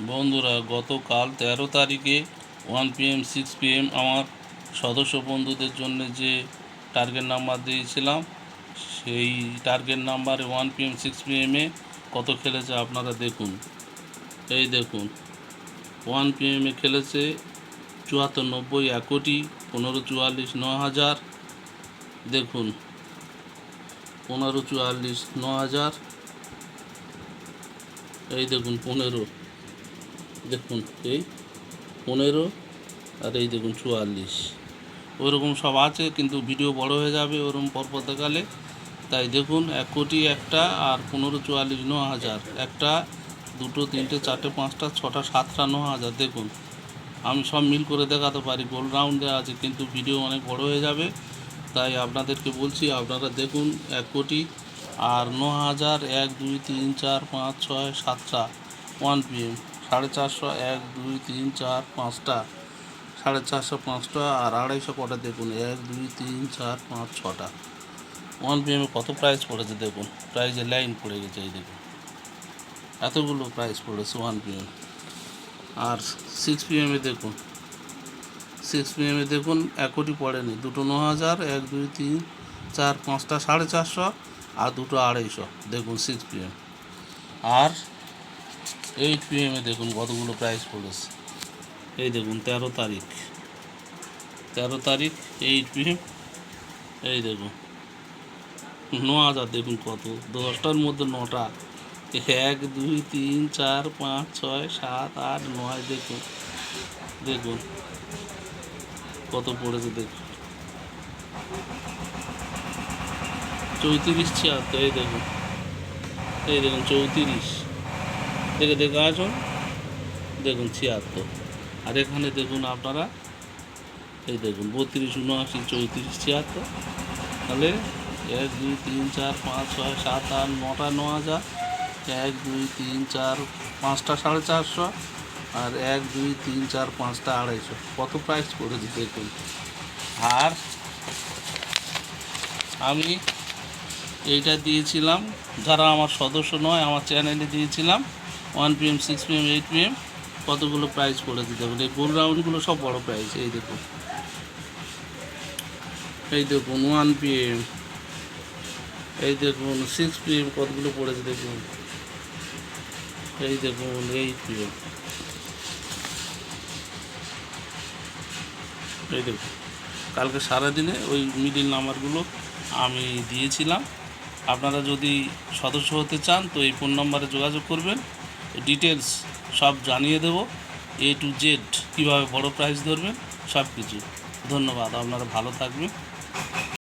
বন্ধুরা, গতকাল তেরো তারিখে ওয়ান পিএম সিক্স পিএম আমার সদস্য বন্ধুদের জন্য যে টার্গেট নাম্বার দিয়েছিলাম, সেই টার্গেট নাম্বারে ওয়ান পিএম সিক্স পিএমে কত খেলেছে আপনারা দেখুন। এই দেখুন ওয়ান পিএমে খেলেছে চুয়াত্তর, নব্বই এক কোটি পনেরো, চুয়াল্লিশ ন হাজার। দেখুন, পনেরো, চুয়াল্লিশ ন হাজার। এই দেখুন, পনেরো। দেখুন, এই পনেরো আর এই দেখুন চুয়াল্লিশ। ওইরকম সব আছে, কিন্তু ভিডিও বড় হয়ে যাবে ওরকম পরপর দেখালে তাই দেখুন, এক কোটি একটা আর পনেরো, চুয়াল্লিশ, ন হাজার। একটা, দুটো, তিনটে, চারটে, পাঁচটা, ছটা, সাতটা, ন হাজার। দেখুন, আমি সব মিল করে দেখাতে পারি, গোল রাউন্ড আছে, কিন্তু ভিডিও অনেক বড় হয়ে যাবে। তাই আপনাদেরকে বলছি, আপনারা দেখুন, এক কোটি আর ন হাজার, এক, দুই, তিন, চার, পাঁচ, ছয়, সাতটা ওয়ান পিএম সাড়ে চারশো এক, দুই, তিন, চার, পাঁচটা। সাড়ে চারশো পাঁচটা আর আড়াইশো কটা দেখুন। এক, দুই, তিন, চার, পাঁচ, ছটা। ওয়ান পিএমে কত প্রাইস পড়েছে দেখুন? প্রাইজে লাইন পড়ে গেছে, এই দেখুন। এতগুলো প্রাইস পড়েছে ওয়ান পিএম আর সিক্স পিএমে দেখুন। সিক্স পিএমে দেখুন, এক কোটি পড়েনি। দুটো ন হাজার, এক, দুই, তিন, চার, পাঁচটা সাড়ে চারশো আর দুটো আড়াইশো। দেখুন সিক্স পিএম আর এইট পিএমে দেখুন কতগুলো প্রাইস পড়েছে। এই দেখুন, তেরো তারিখ। তেরো তারিখ এইট পিএম এই দেখুন। ন হাজার দেখুন কত। দশটার মধ্যে নটা। এক, দুই, তিন, চার, পাঁচ, ছয়, সাত, আট, নয়, দেখুন। দেখুন। কত পড়েছে দেখুন। চৌত্রিশ ছিয়াত্তর, এই দেখুন। এই দেখুন, চৌত্রিশ। দেখে দেখে আসুন। দেখুন ছিয়াত্তর। আর এখানে দেখুন আপনারা, এই দেখুন, বত্রিশ, উনআশি, চৌত্রিশ, ছিয়াত্তর। তাহলে এক, দুই, তিন, চার, পাঁচ, ছয়, সাত, আট, নটা, ন হাজার। এক, দুই, তিন, চার, পাঁচটা সাড়ে চারশো। আর এক, দুই, তিন, চার, পাঁচটা আড়াইশো। কত প্রাইস পড়েছে দেখুন। আর আমি এইটা দিয়েছিলাম, যারা আমার সদস্য নয়, আমার চ্যানেলে দিয়েছিলাম। One PM six PM eight PM কতগুলো প্রাইস পড়েছে দেখুন এই গোল রাউন্ডগুলো সব বড় প্রাইস এই দেখুন। এই দেখুন ওয়ান পিএম এই দেখুন সিক্স পিএম কতগুলো পড়েছে দেখুন? এই দেখুন এইট পিএম এই দেখুন, কালকে সারাদিনে ওই মিডিল নাম্বারগুলো আমি দিয়েছিলাম। আপনারা যদি সদস্য হতে চান, তো এই ফোন নম্বরে যোগাযোগ করবেন। ডিটেলস সব জানিয়ে দেব। এ টু জেড কীভাবে বড় প্রাইজ ধরবেন সব কিছু ধন্যবাদ, আপনারা ভালো থাকবেন।